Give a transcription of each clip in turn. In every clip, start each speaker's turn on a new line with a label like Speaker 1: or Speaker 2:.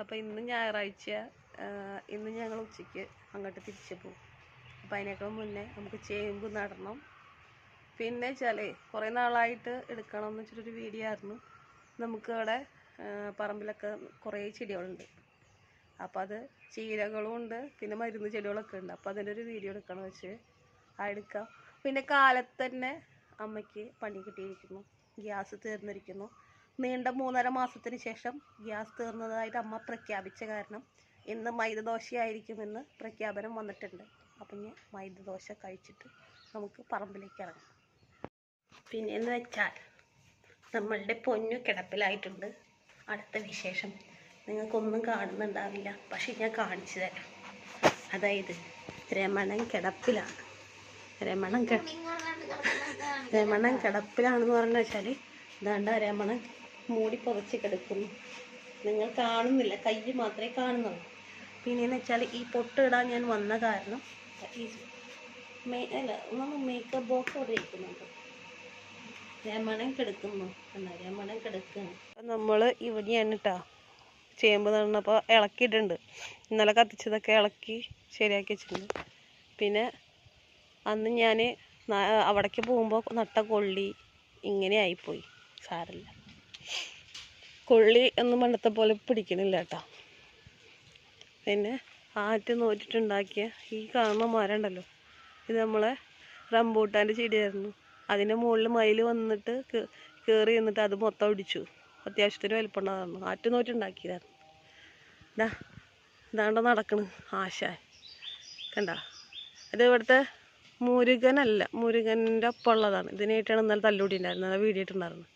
Speaker 1: അപ്പോൾ ഇന്ന് ഞായറാഴ്ച ഇന്ന് ഞങ്ങൾ ഉച്ചയ്ക്ക് അങ്ങോട്ട് തിരിച്ചു പോകും അപ്പോൾ അതിനേക്കാൾ മുന്നേ നമുക്ക് ചേമ്പ് നടണം. പിന്നെ വെച്ചാലേ കുറേ നാളായിട്ട് എടുക്കണം എന്ന് വെച്ചിട്ടൊരു വീഡിയോ ആയിരുന്നു. നമുക്ക് അവിടെ ആ, പറമ്പിലൊക്കെ കുറേ ചെടികളുണ്ട്. അപ്പോൾ അത് ചീരകളും ഉണ്ട് പിന്നെ മരുന്ന് ചെടികളൊക്കെ ഉണ്ട്. അപ്പോൾ അതിന്റെ ഒരു വീഡിയോ എടുക്കണം വെച്ച് ആ എടുക്കാം. പിന്നെ കാലത്ത് തന്നെ അമ്മയ്ക്ക് പണി കിട്ടിയിരിക്കുന്നു. ഗ്യാസ് തീർന്നിരിക്കുന്നു. നീണ്ട മൂന്നര മാസത്തിന് ശേഷം ഗ്യാസ് തീർന്നതായിട്ട് അമ്മ പ്രഖ്യാപിച്ച കാരണം ഇന്ന് മൈദദോശയായിരിക്കുമെന്ന് പ്രഖ്യാപനം വന്നിട്ടുണ്ട്. അപ്പം ഇനി മൈദദോശ കഴിച്ചിട്ട് നമുക്ക് പറമ്പിലേക്ക് ഇറങ്ങാം. പിന്നെ എന്ന് വെച്ചാൽ നമ്മളുടെ പൊന്നു കിടപ്പിലായിട്ടുണ്ട്. അടുത്ത വിശേഷം നിങ്ങൾക്കൊന്നും കാണുന്നുണ്ടാവില്ല. പക്ഷെ ഞാൻ കാണിച്ചു തരാം. അതായത് രമണൻ കിടപ്പിലാണ്. രമണൻ രമണൻ കിടപ്പിലാണെന്ന് പറഞ്ഞു വെച്ചാൽ ഇതാണ്ട രമണൻ മൂടി പുതച്ച് കിടക്കുന്നു. നിങ്ങൾ കാണുന്നില്ല. കൈ മാത്രമേ കാണുന്നുള്ളൂ. പിന്നെയെന്ന് വെച്ചാൽ ഈ പൊട്ടിടാൻ ഞാൻ വന്ന കാരണം ഈ മേ അല്ല നമ്മൾ മേക്കപ്പ് ബോക്സ് അവിടെ ഇരിക്കുന്നുണ്ട്. രമണൻ കിടക്കുന്നു. എന്നാ രമണൻ കിടക്കുന്നു അപ്പം നമ്മൾ ഇവിടെയാണ് കേട്ടോ ചേമ്പ് നടന്നപ്പോൾ ഇളക്കിയിട്ടുണ്ട്. ഇന്നലെ കത്തിച്ചതൊക്കെ ഇളക്കി ശരിയാക്കി വെച്ചിട്ടുണ്ട്. പിന്നെ അന്ന് ഞാൻ അവിടേക്ക് പോകുമ്പോൾ നട്ട കൊള്ളി ഇങ്ങനെ ആയിപ്പോയി. സാരമില്ല കൊള്ളി ഒന്നും പണ്ടത്തെ പോലെ പിടിക്കണില്ല കേട്ടോ. പിന്നെ ആറ്റ് നോറ്റിട്ടുണ്ടാക്കിയ ഈ കാണുന്ന മരം ഉണ്ടല്ലോ ഇത് നമ്മളെ റംബൂട്ടാന്റെ ചെടിയായിരുന്നു. അതിന്റെ മുകളിൽ മയിൽ വന്നിട്ട് കയറി നിന്നിട്ട് അത് മൊത്തം ഒടിച്ചു അത്യാവശ്യത്തിന് വലിപ്പമുണ്ടായിരുന്നു ആറ്റ് നോറ്റുണ്ടാക്കിയതായിരുന്നു ഇതാ ഇതാണ്ട് നടക്കണ്. ആശാൻ കണ്ട? ഇത് ഇവിടുത്തെ മുരുകനല്ല മുരുകന്റെ ഒപ്പം ഉള്ളതാണ് ഇതിനായിട്ടാണ് ഇന്നലെ തല്ലുകൂടി ഉണ്ടായിരുന്നത്. അത് വീടിയിട്ടുണ്ടായിരുന്നത്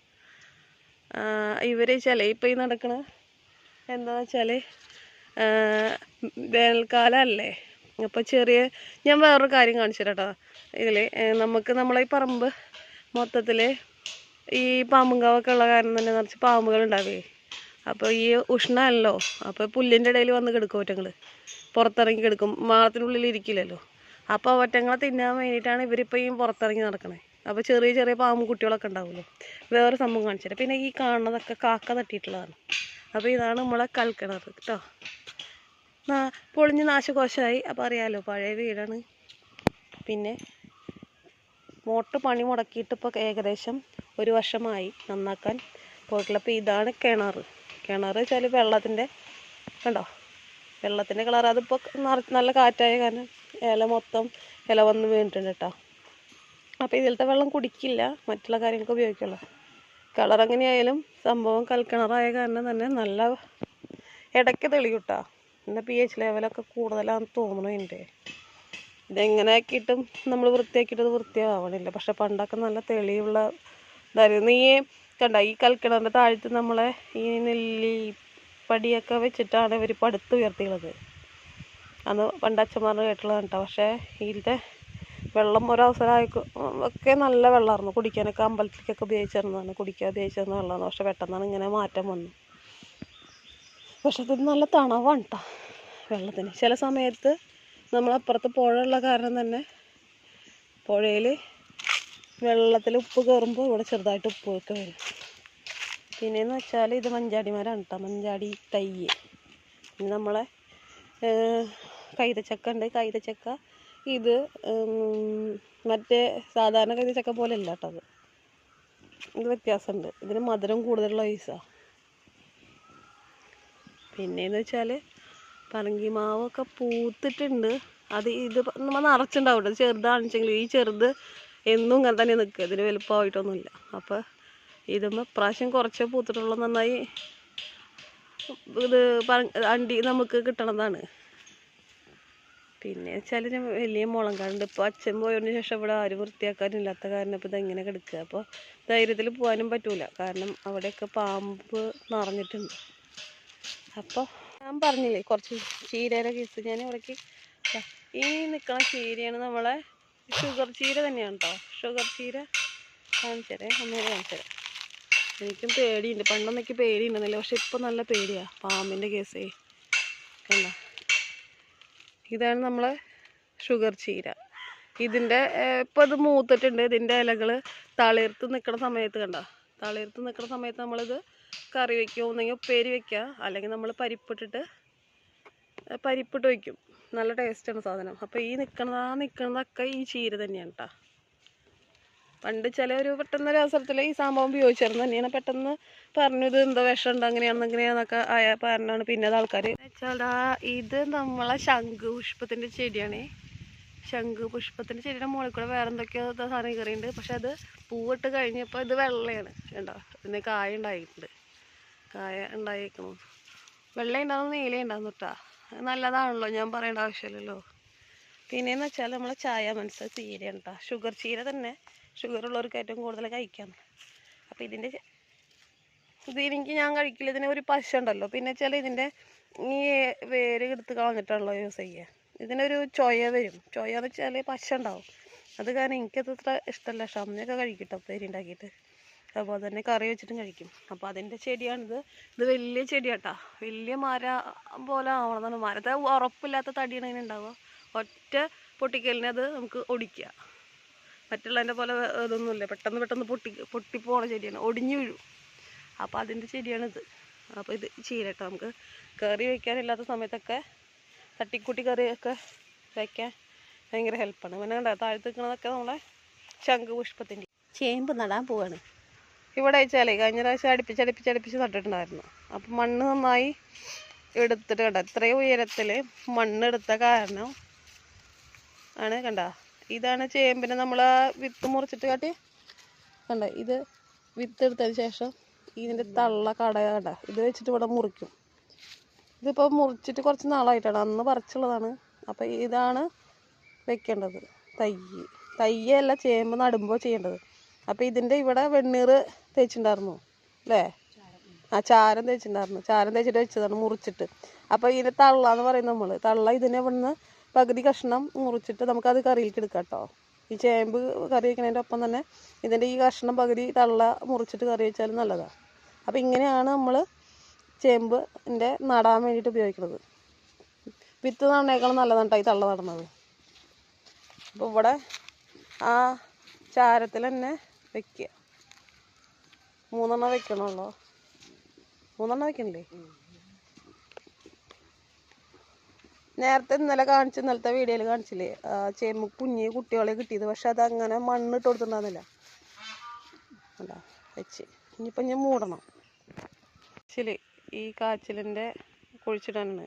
Speaker 1: ഇവർ ചിലയിപ്പോയി നടക്കണ എന്താ വെച്ചാൽ വേനൽക്കാലം അല്ലേ അപ്പോൾ ചെറിയ ഞാൻ വേറൊരു കാര്യം കാണിച്ചു കേട്ടോ നമുക്ക് നമ്മളെ ഈ പറമ്പ് മൊത്തത്തിൽ ഈ പാമ്പുങ്കാവൊക്കെ ഉള്ള കാരണം തന്നെ നിറച്ച് പാമ്പുകൾ ഉണ്ടാവേ. അപ്പോൾ ഈ ഉഷ്ണമല്ലോ അപ്പോൾ പുല്ലിന്റെ ഇടയിൽ വന്ന് കിടക്കും ഒറ്റങ്ങൾ പുറത്തിറങ്ങി കിടക്കും. മാളത്തിനുള്ളിൽ ഇരിക്കില്ലല്ലോ. അപ്പോൾ ഒറ്റങ്ങളെ തിന്നാൻ വേണ്ടിയിട്ടാണ് ഇവരിപ്പോൾ ഈ പുറത്തിറങ്ങി നടക്കണേ. അപ്പോൾ ചെറിയ ചെറിയ പാമ്പ് കുട്ടികളൊക്കെ ഉണ്ടാവുമല്ലോ. വേറെ സംഭവം കാണിച്ചുതരാം. പിന്നെ ഈ കാണുന്നതൊക്കെ കാക്ക തട്ടിയിട്ടുള്ളതാണ് അപ്പോൾ ഇതാണ് നമ്മളെ കൽക്കിണർ കേട്ടോ. നാ പൊളിഞ്ഞ് നാശകോശമായി. അപ്പോൾ അറിയാമല്ലോ പഴയ വീടാണ്. പിന്നെ മോട്ട് പണി മുടക്കിയിട്ട് ഇപ്പോൾ ഏകദേശം ഒരു വർഷമായി നന്നാക്കാൻ പോയിട്ടുള്ള. അപ്പോൾ ഇതാണ് കിണർ. കിണർ വെച്ചാൽ വെള്ളത്തിന്റെ കണ്ടോ? വെള്ളത്തിന്റെ കളർ. അതിപ്പോൾ നല്ല കാറ്റായ കാരണം ഇല മൊത്തം ഇല വന്ന് വീണിട്ടുണ്ട് കേട്ടോ. അപ്പോൾ ഇതിലത്തെ വെള്ളം കുടിക്കില്ല. മറ്റുള്ള കാര്യങ്ങൾക്ക് ഉപയോഗിക്കുള്ളൂ. കളർ എങ്ങനെയായാലും സംഭവം കൽക്കിണറായ കാരണം തന്നെ നല്ല ഇടയ്ക്ക് തെളിയൂട്ടാ. പിന്നെ പി എച്ച് ലെവലൊക്കെ കൂടുതലാണെന്ന് തോന്നണു എന്റെ ഇതെങ്ങനെ ആക്കിയിട്ടും നമ്മൾ വൃത്തിയാക്കിയിട്ട് വൃത്തിയാവണില്ല. പക്ഷെ പണ്ടൊക്കെ നല്ല തെളിയുള്ള ഇതായിരുന്നു. നീ കണ്ട ഈ കൽക്കിണറിന്റെ താഴത്ത് നമ്മളെ ഈ നെല്ലി പടിയൊക്കെ വെച്ചിട്ടാണ് ഇവർ പടുത്ത് ഉയർത്തിയുള്ളത്. അന്ന് പണ്ട് അച്ഛന്മാർ കേട്ടുള്ളതാണ് കേട്ടോ പക്ഷേ ഇതിലത്തെ വെള്ളം ഒരവസരമായി ഒക്കെ നല്ല വെള്ളമായിരുന്നു. കുടിക്കാനൊക്കെ അമ്പലത്തിലേക്കൊക്കെ ഉപയോഗിച്ചിരുന്നതാണ് കുടിക്കാൻ ഉപയോഗിച്ചിരുന്ന വെള്ളമാണ്. പക്ഷെ പെട്ടെന്നാണ് ഇങ്ങനെ മാറ്റം വന്നു. പക്ഷെ ഇത് നല്ല തണവാണ് കേട്ടോ വെള്ളത്തിന്. ചില സമയത്ത് നമ്മളപ്പുറത്ത് പുഴ ഉള്ള കാരണം തന്നെ പുഴയിൽ വെള്ളത്തിൽ ഉപ്പ് കയറുമ്പോൾ ഇവിടെ ചെറുതായിട്ട് ഉപ്പൊക്കെ വരും. പിന്നെയെന്ന് വെച്ചാൽ ഇത് മഞ്ചാടിമാരാണ് കേട്ടോ മഞ്ചാടി തൈ പിന്നെ നമ്മളെ കൈതച്ചക്ക ഉണ്ട്. കൈതച്ചക്ക ഇത് മറ്റേ സാധാരണ കൈതച്ചക്ക പോലെ അല്ല കേട്ടോ ഇത് വ്യത്യാസമുണ്ട്. ഇതിന് മധുരം കൂടുതലുള്ള ഐസാണ് പിന്നെയെന്ന് വെച്ചാൽ പറങ്കിമാവൊക്കെ പൂത്തിട്ടുണ്ട്. അത് ഇത് നമ്മൾ നിറച്ചുണ്ടാവും ഇത് ചെറുതാണെച്ചെങ്കിൽ ഈ ചെറുത് എന്നും ഇങ്ങനെ തന്നെ നിൽക്കുക. ഇതിന് വലുപ്പമായിട്ടൊന്നുമില്ല. അപ്പോൾ ഇതുമ്പോൾ പ്രാവശ്യം കുറച്ചേ പൂത്തിട്ടുള്ളൂ. നന്നായി ഇത് പറ അണ്ടി നമുക്ക് കിട്ടണതാണ്. പിന്നെ ഞാൻ വലിയ കാണുന്നുണ്ട് ഇപ്പോൾ അച്ഛൻ പോയതിന് ശേഷം ഇവിടെ ആരും വൃത്തിയാക്കാനില്ലാത്ത കാരണം ഇപ്പോൾ ഇതെങ്ങനെ കിടക്കുക അപ്പോൾ ധൈര്യത്തിൽ പോകാനും പറ്റൂല. കാരണം അവിടെയൊക്കെ പാമ്പ് നിറഞ്ഞിട്ടുണ്ട്. അപ്പോൾ ഞാൻ പറഞ്ഞില്ലേ കുറച്ച് ചീരയുടെ കേസ് ഞാൻ ഇവിടേക്ക് ഈ നിൽക്കുന്ന ചീരയാണ് നമ്മളെ ഷുഗർ ചീര തന്നെയാണ് കേട്ടോ ഷുഗർ ചീര കാണിച്ചതേ അമ്മേനെ കാണിച്ചതരാം എനിക്കും പേടിയുണ്ട്. പണ്ടൊന്നൊക്കെ പേടിയുണ്ടെന്നില്ല. പക്ഷെ ഇപ്പം നല്ല പേടിയാണ് പാമ്പിന്റെ കേസേ. കണ്ട? ഇതാണ് നമ്മളെ ഷുഗർ ചീര. ഇതിന്റെ ഇപ്പോൾ ഇത് മൂത്തിട്ടുണ്ട്. ഇതിന്റെ ഇലകൾ തളിർത്ത് നിൽക്കുന്ന സമയത്ത് കണ്ട? തളിർത്ത് നിൽക്കുന്ന സമയത്ത് നമ്മളിത് കറി വയ്ക്കുക ഒന്നെങ്കിൽ ഉപ്പേരി വയ്ക്കുക അല്ലെങ്കിൽ നമ്മൾ പരിപ്പിട്ടിട്ട് പരിപ്പിട്ട് വയ്ക്കും. നല്ല ടേസ്റ്റാണ് സാധനം. അപ്പോൾ ഈ നിൽക്കണത് ആ നിൽക്കണതൊക്കെ ഈ ചീര തന്നെയാണ് കേട്ടോ പണ്ട് ചിലവർ ഒരു പെട്ടെന്ന് ഒരു അവസരത്തിൽ ഈ സംഭവം ഉപയോഗിച്ചിരുന്നു തന്നെയാണ്. പെട്ടെന്ന് പറഞ്ഞു ഇത് എന്തോ വിഷമുണ്ട് അങ്ങനെയാണെന്ന് ഇങ്ങനെയാന്നൊക്കെ ആയ പറഞ്ഞാണ് പിന്നെ അത് ആൾക്കാർ വെച്ചാൽ ഇത് നമ്മളെ ശംഖ് പുഷ്പത്തിന്റെ ചെടിയാണ്. ശംഖ് പുഷ്പത്തിന്റെ ചെടിയുടെ മുകളിൽ കൂടെ വേറെ എന്തൊക്കെയോ സാധനം കയറിയുണ്ട് പക്ഷെ അത് പൂവിട്ട് കഴിഞ്ഞപ്പോൾ ഇത് വെള്ളയാണ്. കണ്ടോ? ഇതിന് കായ ഉണ്ടായിട്ടുണ്ട്. കായ ഉണ്ടായേക്കുന്നു വെള്ള ഉണ്ടാകുന്ന നീല ഉണ്ടാകുന്നു കേട്ടോ നല്ലതാണല്ലോ ഞാൻ പറയേണ്ട ആവശ്യമില്ലല്ലോ. പിന്നെയെന്ന് വെച്ചാൽ നമ്മളെ ചായ മനസ്സ് ചീരയാണ് കേട്ടോ ഷുഗർ ചീര തന്നെ ഷുഗർ ഉള്ളവർക്ക് ഏറ്റവും കൂടുതൽ കഴിക്കാം. അപ്പോൾ ഇതിന്റെ ഇതെനിക്ക് ഞാൻ കഴിക്കില്ല. ഇതിന് ഒരു പശ ഉണ്ടല്ലോ. പിന്നെ ചില ഇതിന്റെ ഈ വേര് എടുത്ത് കളഞ്ഞിട്ടാണല്ലോ യൂസ് ചെയ്യുക. ഇതിനൊരു ചൊയ വരും. ചൊയ എന്ന് വെച്ചാൽ പശ ഉണ്ടാവും. അത് കാരണം എനിക്കത് അത്ര ഇഷ്ടമല്ല. ഷമ്മയൊക്കെ കഴിക്കട്ടോ പേര് ഉണ്ടാക്കിയിട്ട്. അതുപോലെ തന്നെ കറി വെച്ചിട്ടും കഴിക്കും. അപ്പോൾ അതിന്റെ ചെടിയാണിത്. ഇത് വലിയ ചെടിയാട്ടാ. വലിയ മര പോലെ ആവണമെന്നാണ് മരത്തെ ഉറപ്പില്ലാത്ത തടിയാണ് അതിനുണ്ടാവുക ഒറ്റ പൊട്ടിക്കലിനെ അത് നമുക്ക് ഒടിക്കുക. മറ്റുള്ളതിന്റെ പോലെ ഇതൊന്നുമല്ല. പെട്ടെന്ന് പെട്ടെന്ന് പൊട്ടി പൊട്ടിപ്പോണ ചെടിയാണ്. ഒടിഞ്ഞു വീഴും. അപ്പോൾ അതിന്റെ ചെടിയാണിത്. അപ്പോൾ ഇത് ചീരട്ടോ നമുക്ക്. കയറി വയ്ക്കാനില്ലാത്ത സമയത്തൊക്കെ തട്ടിക്കൂട്ടി കറിയൊക്കെ വയ്ക്കാൻ ഭയങ്കര ഹെൽപ്പാണ്. പിന്നെ കണ്ടോ താഴത്ത് നിൽക്കുന്നതൊക്കെ നമ്മളെ ശംഖ് പുഷ്പത്തിന്റെ. ചേമ്പ് നടാൻ പോവാണ്. ഇവിടെ വെച്ചാലേ കഴിഞ്ഞ പ്രാവശ്യം അടുപ്പിച്ച് അടുപ്പിച്ച് അടുപ്പിച്ച് നട്ടിട്ടുണ്ടായിരുന്നു. അപ്പം മണ്ണ് നന്നായി എടുത്തിട്ട് കണ്ട ഇത്രയും ഉയരത്തിൽ മണ്ണെടുത്ത കാരണം ആണ് കണ്ട ഇതാണ് ചേമ്പിന് നമ്മൾ വിത്ത് മുറിച്ചിട്ട് കാട്ടി കണ്ട ഇത് വിത്ത് എടുത്തതിന് ശേഷം ഇതിന്റെ തള്ള കട കണ്ട ഇത് വെച്ചിട്ട് ഇവിടെ മുറിക്കും. ഇതിപ്പോൾ മുറിച്ചിട്ട് കുറച്ച് നാളായിട്ടാണ് അന്ന് പറിച്ചുള്ളതാണ്. അപ്പോൾ ഇതാണ് വെക്കേണ്ടത് തൈ. തയ്യല്ല ചേമ്പ് നടുമ്പോൾ ചെയ്യേണ്ടത്. അപ്പോൾ ഇതിന്റെ ഇവിടെ വെണ്ണീർ തേച്ചിട്ടുണ്ടായിരുന്നു അല്ലേ? ആ ചാരം തേച്ചിട്ടുണ്ടായിരുന്നു ചാരം തേച്ചിട്ട് വെച്ചതാണ് മുറിച്ചിട്ട്. അപ്പോൾ ഇതിന്റെ തള്ള എന്ന് പറയും നമ്മൾ തള്ള ഇതിനെ ഇവിടുന്ന് പകുതി കഷ്ണം മുറിച്ചിട്ട് നമുക്കത് കറിയിലേക്ക് എടുക്കാം കേട്ടോ ഈ ചേമ്പ് കറി വയ്ക്കുന്നതിന്റെ ഒപ്പം തന്നെ ഇതിന്റെ ഈ കഷ്ണം പകുതി തള്ള മുറിച്ചിട്ട് കറി വെച്ചാലും നല്ലതാണ് അപ്പോൾ ഇങ്ങനെയാണ് നമ്മൾ ചേമ്പിന്റെ നടാൻ വേണ്ടിയിട്ട് ഉപയോഗിക്കുന്നത് വിത്ത് നടന്നേക്കാളും നല്ലതാണ് ഈ തള്ള നടന്നത്. അപ്പോൾ ഇവിടെ ആ ചാരത്തിൽ തന്നെ വെക്കുക മൂന്നെണ്ണം വെക്കണമല്ലോ മൂന്നെണ്ണം വെക്കണില്ലേ? നേരത്തെ ഇന്നലെ കാണിച്ച ഇന്നലത്തെ വീഡിയോയിൽ കാണിച്ചില്ലേ? ചേമ്പ് കുഞ്ഞ് കുട്ടികളെ കിട്ടിയത്. പക്ഷെ അത് അങ്ങനെ മണ്ണിട്ട് കൊടുത്തിട്ടുണ്ടായിരുന്നില്ല. കണ്ടോ വെച്ച്. ഇനിയിപ്പം ഞാൻ മൂടണം. ശരി ഈ കാച്ചിലിന്റെ കുഴിച്ചിടാനാണ്.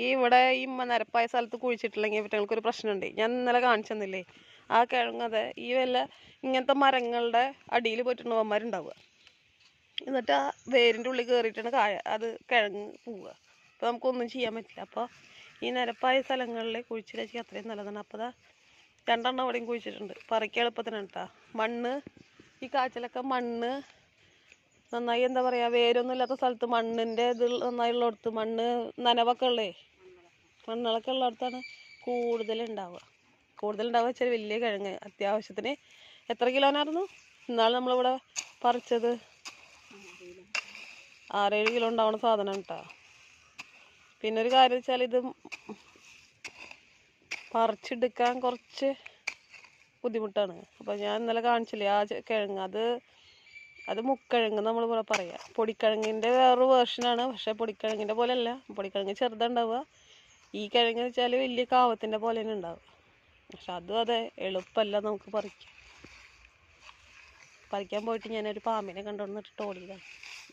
Speaker 1: ഈ ഇവിടെ ഈ നരപ്പായ സ്ഥലത്ത് കുഴിച്ചിട്ടില്ലെങ്കിൽ ഇവറ്റങ്ങൾക്ക് ഒരു പ്രശ്നമുണ്ട്. ഞാൻ ഇന്നലെ കാണിച്ചെന്നില്ലേ ആ കിഴങ്ങത് ഈ വല്ല ഇങ്ങനത്തെ മരങ്ങളുടെ അടിയിൽ പോയിട്ടുണ്ട് വന്മാരുണ്ടാവുക എന്നിട്ട് ആ വേരിന്റെ ഉള്ളിൽ കയറിയിട്ടാണ് കായ അത് കിഴങ്ങ് പോവുക. അപ്പോൾ നമുക്കൊന്നും ചെയ്യാൻ പറ്റില്ല. അപ്പോൾ ഈ നിരപ്പായ സ്ഥലങ്ങളിൽ കുഴിച്ചിടാച്ചി അത്രയും നല്ലതാണ്. അപ്പോൾ രണ്ടെണ്ണം അവിടെയും കുഴിച്ചിട്ടുണ്ട്. പറിക്കാൻ എളുപ്പത്തിനാണ് കേട്ടോ മണ്ണ് ഈ കാച്ചിലൊക്കെ മണ്ണ് നന്നായി എന്താ പറയുക വേരൊന്നും ഇല്ലാത്ത സ്ഥലത്ത് മണ്ണിന്റെ ഇത് നന്നായുള്ളിടത്ത് മണ്ണ് നനവൊക്കെ ഉള്ളേ കൂടുതൽ ഉണ്ടാവുക കൂടുതൽ ഉണ്ടാവുക വെച്ചാൽ വലിയ കിഴങ്ങ്. അത്യാവശ്യത്തിന് എത്ര കിലോനായിരുന്നു? ഇന്നാൾ നമ്മളിവിടെ പറിച്ചത് ആറേഴ് കിലോ ഉണ്ടാവുന്ന സാധനം കേട്ടോ പിന്നെ ഒരു കാര്യം വെച്ചാൽ ഇത് പറിച്ചെടുക്കാൻ കുറച്ച് ബുദ്ധിമുട്ടാണ്. അപ്പോൾ ഞാൻ ഇന്നലെ കാണിച്ചില്ലേ ആ കിഴങ്ങ്. അത് അത് മുക്കിഴങ്ങ് നമ്മൾ ഇവിടെ പറയാം. പൊടിക്കിഴങ്ങിന്റെ വേറൊരു വേർഷനാണ് പക്ഷേ പൊടിക്കിഴങ്ങിന്റെ പോലെ അല്ല പൊടിക്കിഴങ്ങ് ചെറുതുണ്ടാവുക. ഈ കിഴങ്ങ് വെച്ചാൽ വലിയ കാവത്തിന്റെ പോലെ തന്നെ ഉണ്ടാവുക. പക്ഷെ അതും അതെ എളുപ്പമല്ല നമുക്ക് പറിക്കാൻ. പറിക്കാൻ പോയിട്ട് ഞാനൊരു പാമ്പിനെ കണ്ടുകൊണ്ടിട്ട് ഓടിയതാണ്.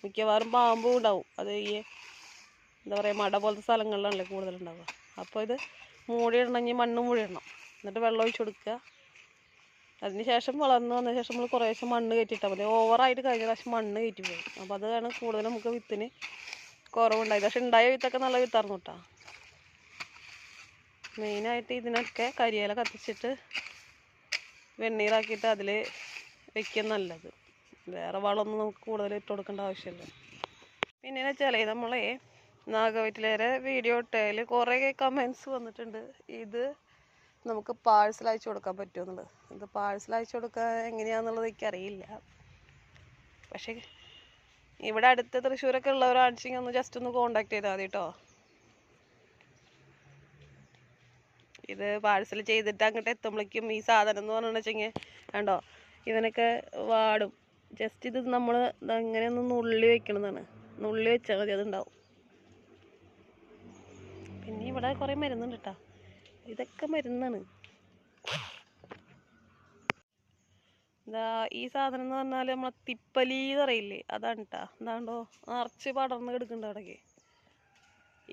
Speaker 1: മിക്കവാറും പാമ്പും ഉണ്ടാവും. അത് ഈ എന്താ പറയുക മട പോലത്തെ സ്ഥലങ്ങളിലാണല്ലേ കൂടുതലുണ്ടാവുക. അപ്പോൾ ഇത് മൂടിയിടണമെങ്കിൽ മണ്ണ് മൂടിയിടണം എന്നിട്ട് വെള്ളം ഒഴിച്ച് കൊടുക്കുക. അതിന് ശേഷം വളർന്ന് വന്ന ശേഷം നമ്മൾ കുറേശ്ശെ മണ്ണ് കയറ്റിയിട്ടാൽ മതി. ഓവറായിട്ട് കഴിഞ്ഞ പ്രാവശ്യം മണ്ണ് കയറ്റി പോയി. അപ്പോൾ അതാണ് കൂടുതൽ നമുക്ക് വിത്തിന് കുറവുണ്ടായത്. പക്ഷെ ഉണ്ടായ വിത്തൊക്കെ നല്ല വിത്തായിരുന്നു കേട്ടോ. മെയിനായിട്ട് ഇതിനൊക്കെ കരിയില കത്തിച്ചിട്ട് വെണ്ണീറാക്കിയിട്ട് അതിൽ വെക്കും നല്ലത്. വേറെ വളമൊന്നും നമുക്ക് കൂടുതൽ ഇട്ട് കൊടുക്കേണ്ട ആവശ്യമില്ല. പിന്നെ വെച്ചാൽ നമ്മളെ നാഗവറ്റിലേറെ വീഡിയോ ഇട്ടതിൽ കുറേ കമൻസ് വന്നിട്ടുണ്ട്. ഇത് നമുക്ക് പാഴ്സൽ അയച്ചു കൊടുക്കാൻ പറ്റുമെന്നുള്ളത് ഇത് പാഴ്സൽ അയച്ചു കൊടുക്കാൻ എങ്ങനെയാണെന്നുള്ളത് എനിക്കറിയില്ല. പക്ഷേ ഇവിടെ അടുത്ത് തൃശ്ശൂരൊക്കെ ഉള്ളവരാണെങ്കിൽ ഒന്ന് ജസ്റ്റ് ഒന്ന് കോണ്ടാക്ട് ചെയ്താൽ മതി കേട്ടോ ഇത് പാഴ്സൽ ചെയ്തിട്ട് അങ്ങോട്ട് എത്തുമ്പോഴേക്കും ഈ സാധനം എന്ന് പറഞ്ഞു വെച്ചെങ്കിൽ കണ്ടോ ഇവനൊക്കെ വാടും. ജസ്റ്റ് ഇത് നമ്മൾ ഇങ്ങനെ ഒന്ന് നുള്ളി വെക്കണതാണ്. നുള്ളി വെച്ചാൽ മതി അതുണ്ടാവും. പിന്നെ ഇവിടെ കുറേ മരുന്നുണ്ട് കേട്ടോ ഇതൊക്കെ മരുന്നാണ്. എന്താ ഈ സാധനം എന്ന് പറഞ്ഞാൽ നമ്മളെ തിപ്പലി എന്ന് പറയില്ലേ? അതാണ് കേട്ടോ എന്താണ്ടോ നിറച്ച് പടർന്ന് കിടക്കുന്നുണ്ട് അവിടേക്ക്.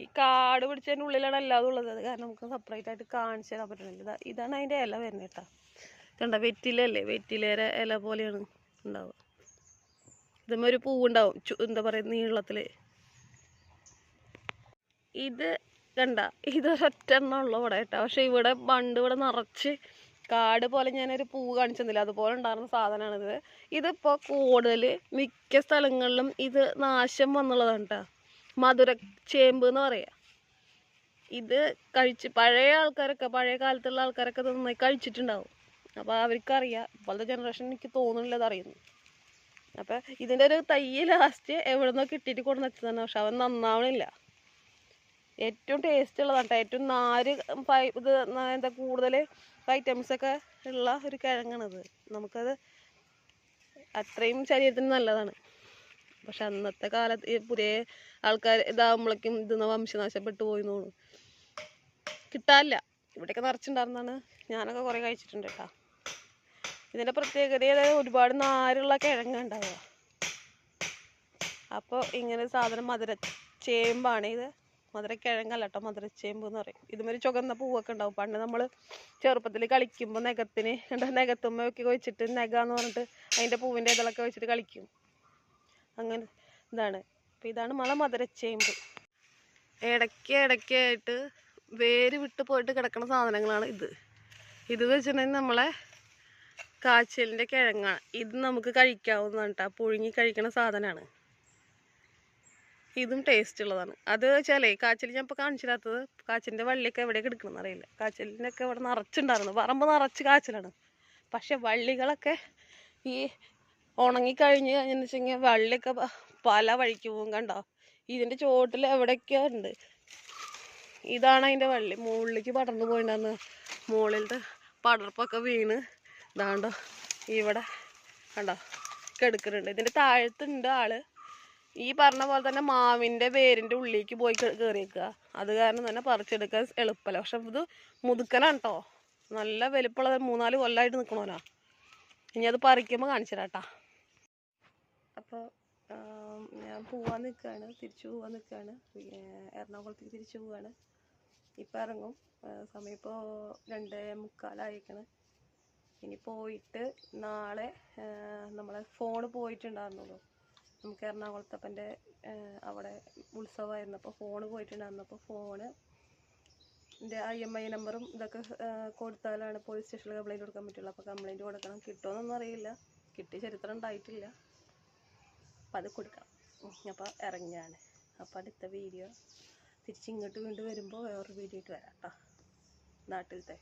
Speaker 1: ഈ കാട് പിടിച്ചതിന്റെ ഉള്ളിലാണ് എല്ലാതും ഉള്ളത്. കാരണം നമുക്ക് സെപ്പറേറ്റ് ആയിട്ട് കാണിച്ചു തരാൻ പറ്റണില്ല ഇതാ ഇതാണ് അതിന്റെ ഇല വരുന്നത് കേട്ടോ കണ്ട വെറ്റിലല്ലേ? വെറ്റിലേരെ ഇല പോലെയാണ് ഉണ്ടാവുക. ഇതുമ്മ ഒരു പൂവുണ്ടാവും. എന്താ പറയുക നീളത്തിൽ ഇത് കണ്ട ഇത് എണ്ണം ഉള്ളു ഇവിടെ കേട്ടോ. പക്ഷെ ഇവിടെ പണ്ട് ഇവിടെ നിറച്ച് കാട് പോലെ ഞാനൊരു പൂവ് കാണിച്ചു തന്നില്ല അതുപോലെ ഉണ്ടായിരുന്ന സാധനമാണിത്. ഇതിപ്പോൾ കൂടുതൽ മിക്ക സ്ഥലങ്ങളിലും ഇത് നാശം വന്നുള്ളതാണ് കേട്ടോ മധുര ചേമ്പ് എന്ന് പറയാ. ഇത് കഴിച്ച് പഴയ ആൾക്കാരൊക്കെ പഴയ കാലത്തുള്ള ആൾക്കാരൊക്കെ നന്നായി കഴിച്ചിട്ടുണ്ടാവും. അപ്പോൾ അവർക്കറിയാം. ഇപ്പോഴത്തെ ജനറേഷൻ എനിക്ക് തോന്നുന്നില്ല അതറിയുന്നു അപ്പം ഇതിന്റെ ഒരു തൈ ലാസ്റ്റ് എവിടെ നിന്നോ കിട്ടിയിട്ട് കൊണ്ടു വെച്ചതാണ്. പക്ഷെ അവൻ നന്നാവണില്ല. ഏറ്റവും ടേസ്റ്റ് ഉള്ളതാണ്. ഏറ്റവും നാര് ഇത് എന്താ കൂടുതൽ വൈറ്റമിൻസ് ഒക്കെ ഉള്ള ഒരു കിഴങ്ങാണിത്. നമുക്കത് അത്രയും ശരീരത്തിന് നല്ലതാണ്. പക്ഷെ അന്നത്തെ കാലത്ത് പുതിയ ആൾക്കാർ ഇതാകുമ്പോഴേക്കും ഇതെന്ന വംശനാശപ്പെട്ടു പോയി തോന്നുന്നു. കിട്ടാനില്ല. ഇവിടെയൊക്കെ നിറച്ചുണ്ടായിരുന്നാണ്. ഞാനൊക്കെ കുറേ കഴിച്ചിട്ടുണ്ട് കേട്ടോ. ഇതിന്റെ പ്രത്യേകത അതായത് ഒരുപാട് നാരുള്ള കിഴങ്ങ് ഉണ്ടാവുക. അപ്പോൾ ഇങ്ങനെ സാധനം മധുര ചേമ്പാണ് ഇത്. മധുരക്കിഴങ്ങല്ല കേട്ടോ മധുരച്ചേമ്പ് എന്ന് പറയും. ഇതുമൊരു ചുവന്ന പൂവൊക്കെ ഉണ്ടാവും. പണ്ട് നമ്മൾ ചെറുപ്പത്തിൽ കളിക്കുമ്പോൾ നഖത്തിന് എന്താ നഖത്തുമ്മയൊക്കെ വെച്ചിട്ട് നഖ എന്ന് പറഞ്ഞിട്ട് അതിന്റെ പൂവിന്റെ ഇതളൊക്കെ വെച്ചിട്ട് കളിക്കും. അങ്ങനെ ഇതാണ്. അപ്പം ഇതാണ് മല മധുരച്ചേമ്പ്. ഇടയ്ക്ക് ഇടയ്ക്കായിട്ട് വേര് വിട്ട് പോയിട്ട് കിടക്കുന്ന സാധനങ്ങളാണ് ഇത്. ഇത് വെച്ചിട്ടുണ്ടെങ്കിൽ നമ്മളെ കാച്ചിലിന്റെ കിഴങ്ങാണ്. ഇത് നമുക്ക് കഴിക്കാവുന്നതാണ് കേട്ടോ പുഴുങ്ങി കഴിക്കുന്ന സാധനമാണ് ഇതും ടേസ്റ്റ് ഉള്ളതാണ്. അത് വെച്ചാലേ കാച്ചിൽ ഞാൻ ഇപ്പോൾ കാണിച്ചില്ലാത്തത് കാച്ചിലിന്റെ വള്ളിയൊക്കെ എവിടെയൊക്കെ എടുക്കണം അറിയില്ല. കാച്ചിലിന്റെ ഒക്കെ ഇവിടെ നിറച്ചുണ്ടായിരുന്നു. പറമ്പ് നിറച്ച് കാച്ചിലാണ്. പക്ഷെ വള്ളികളൊക്കെ ഈ ഉണങ്ങിക്കഴിഞ്ഞ് കഴിഞ്ഞെന്ന് വെച്ചെങ്കിൽ വള്ളിയൊക്കെ പല വഴിക്ക് പോകും കണ്ടോ? ഇതിന്റെ ചോട്ടിൽ എവിടെയൊക്കെയോ ഉണ്ട്. ഇതാണ് അതിന്റെ വള്ളി. മുകളിലേക്ക് പടർന്നു പോയിണ്ടെന്ന് മുകളിലത്തെ പടർപ്പൊക്കെ വീണ്. ഇതാണ്ടോ ഇവിടെ കണ്ടോ? കെടുക്കുന്നുണ്ട് ഇതിന്റെ താഴത്തുണ്ട് ആൾ. ഈ പറഞ്ഞ പോലെ തന്നെ മാവിന്റെ വേരിന്റെ ഉള്ളിലേക്ക് പോയി കയറിയേക്കുക അത് കാരണം തന്നെ പറിച്ചെടുക്കാൻ എളുപ്പമല്ല പക്ഷെ ഇത് മുതുക്കനാണ് കേട്ടോ നല്ല വലിപ്പമുള്ള മൂന്നാൽ കൊല്ലമായിട്ട് നിൽക്കണോനാ ഇനി അത് പറിക്കുമ്പോൾ കാണിച്ചു തരാം അപ്പോൾ ഞാൻ പോവാൻ നിൽക്കുകയാണ് തിരിച്ചു പോവാൻ നിൽക്കുകയാണ് എറണാകുളത്തേക്ക് തിരിച്ചു പോവാണ്. ഇപ്പം ഇറങ്ങും സമയം ഇപ്പോൾ രണ്ടേ മുക്കാലായിരിക്കണ് ഇനി പോയിട്ട് നാളെ നമ്മളെ ഫോണ് പോയിട്ടുണ്ടായിരുന്നുള്ളൂ. നമുക്ക് എറണാകുളത്തപ്പന്റെ അവിടെ ഉത്സവമായിരുന്നു അപ്പോൾ ഫോണ് പോയിട്ടുണ്ടായിരുന്നു അപ്പോൾ ഫോണ് എന്റെ ഐ എം ഐ നമ്പറും ഇതൊക്കെ കൊടുത്താലാണ് പോലീസ് സ്റ്റേഷനിൽ കംപ്ലൈന്റ് കൊടുക്കാൻ പറ്റുള്ളൂ. അപ്പോൾ കംപ്ലൈന്റ് കൊടുക്കണം. കിട്ടുമെന്നൊന്നും അറിയില്ല. കിട്ടിയ ചരിത്രം ഉണ്ടായിട്ടില്ല. അപ്പം അത് കൊടുക്കാം. അപ്പോൾ ഇറങ്ങിയാണ് അപ്പോൾ അടുത്ത വീഡിയോ തിരിച്ചിങ്ങോട്ട് വീണ്ടും വരുമ്പോൾ വേറൊരു വീഡിയോ ആയിട്ട് വരാം കേട്ടോ നാട്ടിലത്തെ